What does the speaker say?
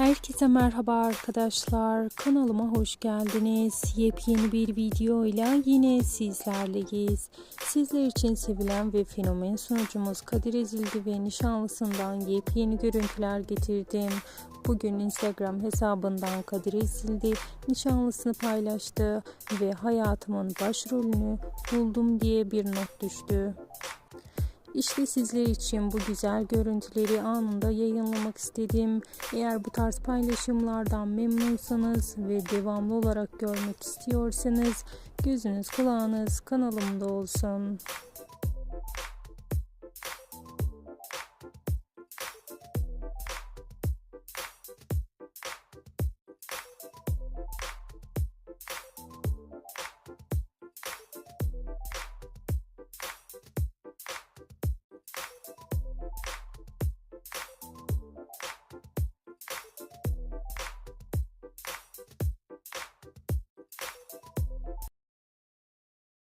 Herkese merhaba arkadaşlar. Kanalıma hoş geldiniz. Yepyeni bir video ile yine sizlerleyiz. Sizler için sevilen ve fenomen sunucumuz Kadir Ezildi ve nişanlısından yepyeni görüntüler getirdim. Bugün Instagram hesabından Kadir Ezildi nişanlısını paylaştı ve hayatımın başrolünü buldum diye bir not düştü. İşte sizler için bu güzel görüntüleri anında yayınlamak istedim. Eğer bu tarz paylaşımlardan memnunsanız ve devamlı olarak görmek istiyorsanız gözünüz kulağınız kanalımda olsun.